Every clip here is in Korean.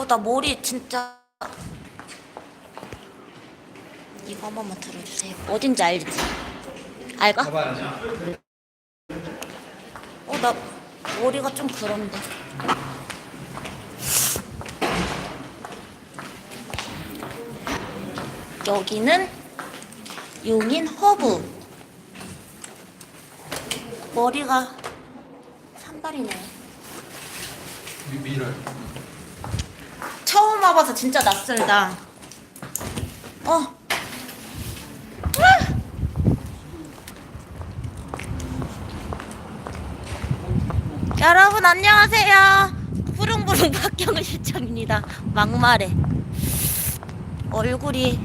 어, 나 머리 진짜. 이거 한 번만 들어주세요. 어딘지 알지? 알까? 어, 나 머리가 좀 그런데. 여기는 용인 허브. 머리가 산발이네. 미, 미랄. 처음 와봐서 진짜 낯설다. 어. 아! 여러분 안녕하세요. 푸릉푸릉 박경은 시청입니다. 막말해. 얼굴이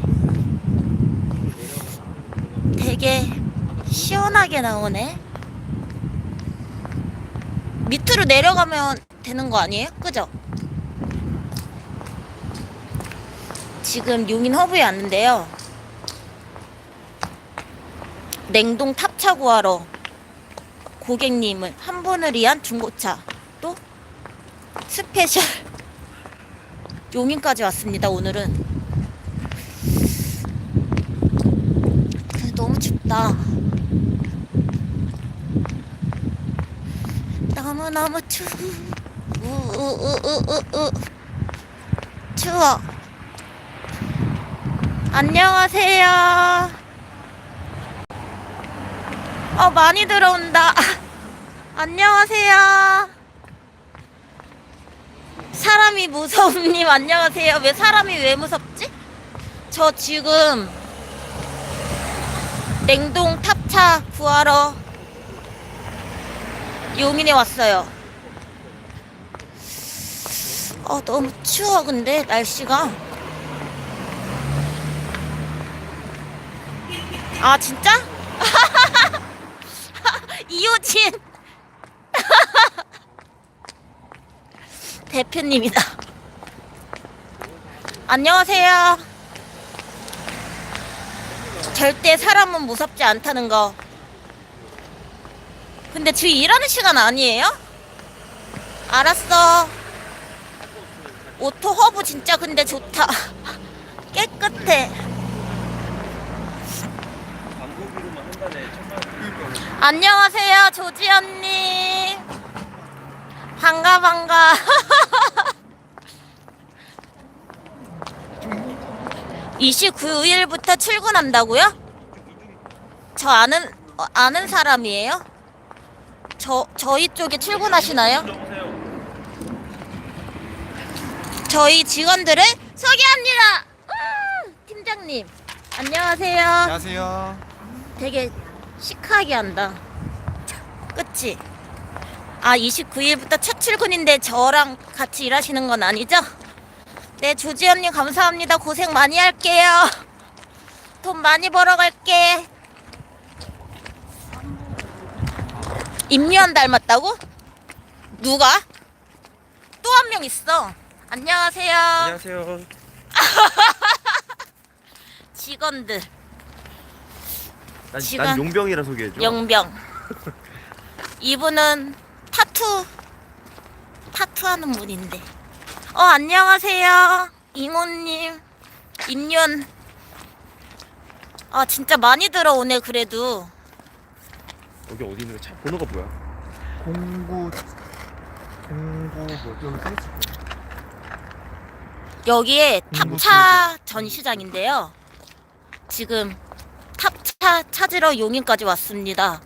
되게 시원하게 나오네. 밑으로 내려가면 되는 거 아니에요? 그죠? 지금 용인 허브에 왔는데요. 냉동 탑차 구하러 고객님을 한 분을 위한 중고차 또 스페셜 용인까지 왔습니다. 오늘은 너무 춥다. 너무 너무 추워. 우우우우우우 추워. 안녕하세요. 어, 많이 들어온다. 안녕하세요. 사람이 무서움님, 안녕하세요. 왜 사람이 왜 무섭지? 저 지금 냉동 탑차 구하러 용인에 왔어요. 어, 너무 추워, 근데, 날씨가. 아 진짜? 이호진 대표님이다. 안녕하세요. 절대 사람은 무섭지 않다는 거. 근데 지금 일하는 시간 아니에요? 알았어. 오토 허브 진짜 근데 좋다. 깨끗해. 광고비로만 한 달에 천만 원. 안녕하세요, 조지 언니. 반가, 반가. (29일부터) 출근한다고요? 저 아는 어, 아는 사람이에요? 저 저희 쪽에 출근하시나요? 저희 직원들을 소개합니다. 음, 팀장님, 안녕하세요. 안녕하세요. 되게 시크하게 한다. 그치? 아, 29일부터 첫 출근인데 저랑 같이 일하시는 건 아니죠? 네, 조지 언니 감사합니다. 고생 많이 할게요. 돈 많이 벌어갈게. 임요한 닮았다고? 누가? 또 한 명 있어. 안녕하세요. 안녕하세요. 직원들. 난, 지금- 난 용병이라 소개해줘. 영병. 이분은 타투 타투 하는 분인데. 어 안녕하세요 이모님 임윤. 아 진짜 많이 들어오네 그래도. 여기 어디 있는 거야? 차 번호가 뭐야? 공구 공구 뭐 여기. 여기에 탑차 전시장인데요. 지금 탑차 찾으러 용인까지 왔습니다.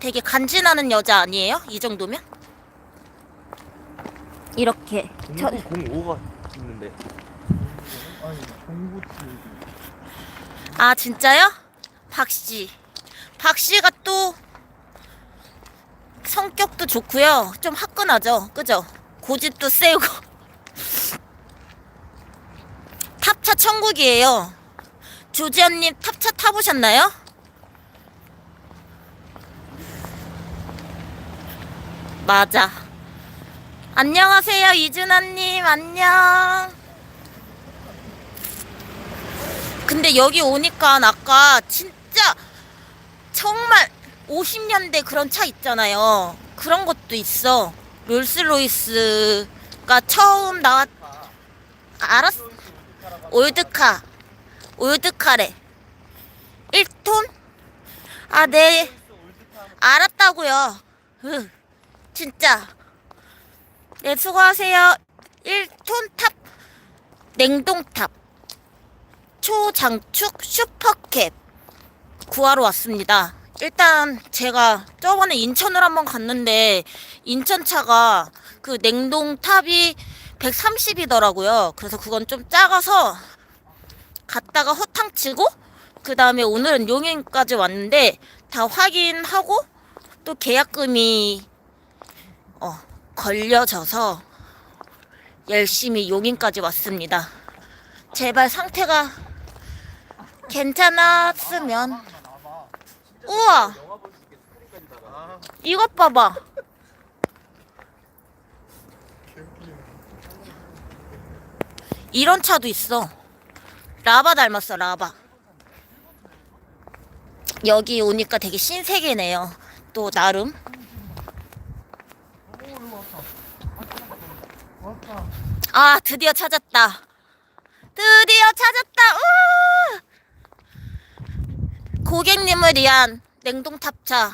되게 간지나는 여자 아니에요? 이 정도면? 이렇게 저, 0905가 있는데. 아니 공구 치 아 진짜요? 박씨 박씨가 또 성격도 좋고요 좀 화끈하죠 그죠? 고집도 세고 탑차 천국이에요 조지현님 탑차 타보셨나요? 맞아 안녕하세요 이준아님 안녕 근데 여기 오니까 아까 진짜 정말 50년대 그런 차 있잖아요. 그런 것도 있어. 롤스로이스가 처음 나왔 알았어. 올드카. 올드카래. 1톤? 아, 네. 알았다고요. 으, 진짜. 네, 수고하세요. 1톤 탑. 냉동탑. 초장축 슈퍼캡. 구하러 왔습니다. 일단 제가 저번에 인천을 한번 갔는데 인천차가 그 냉동탑이 130이더라고요. 그래서 그건 좀 작아서 갔다가 허탕 치고 그 다음에 오늘은 용인까지 왔는데 다 확인하고 또 계약금이 어, 걸려져서 열심히 용인까지 왔습니다. 제발 상태가 괜찮았으면. 우와! 이것 봐봐. 이런 차도 있어 라바 닮았어 라바. 여기 오니까 되게 신세계네요. 또 나름. 아 드디어 찾았다. 드디어 찾았다! 우! 고객님을 위한 냉동 탑차.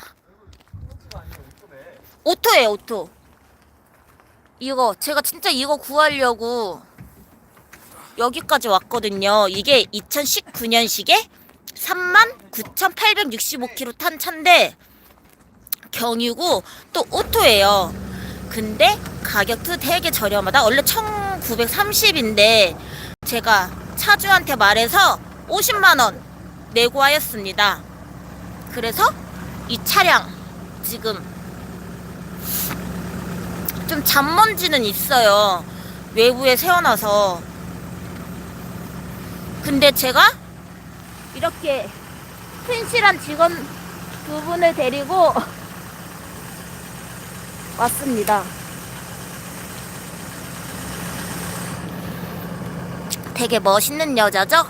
오토예요 오토. 이거 제가 진짜 이거 구하려고 여기까지 왔거든요 이게 2019년식에 39,865km 탄 차인데 경유고 또 오토예요 근데 가격도 되게 저렴하다 원래 1930인데 제가 차주한테 말해서 50만원 내고 하였습니다 그래서 이 차량 지금 좀 잔먼지는 있어요. 외부에 세워놔서. 근데 제가 이렇게 튼실한 직원 두 분을 데리고 왔습니다. 되게 멋있는 여자죠?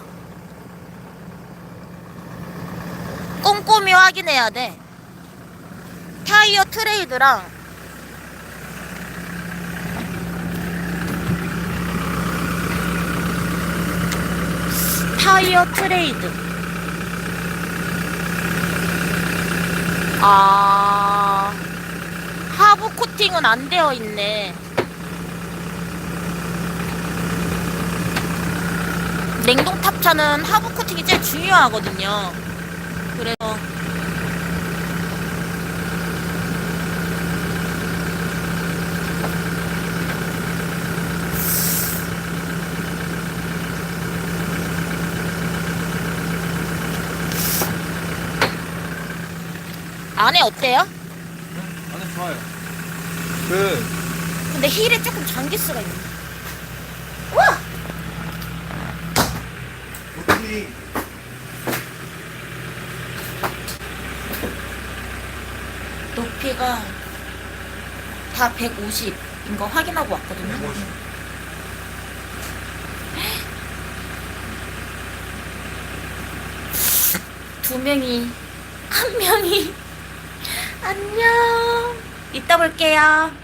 꼼꼼히 확인해야 돼. 타이어 트레이드랑 타이어 트레이드. 아, 하부 코팅은 안 되어 있네. 냉동 탑차는 하부 코팅이 제일 중요하거든요. 그래서 안에 어때요? 안에 좋아요. 그 근데 힐에 조금 잠길 수가 있네. 우와! 높이 높이가 다 150인 거 확인하고 왔거든요. 150. 두 명이 한 명이 안녕. 이따 볼게요.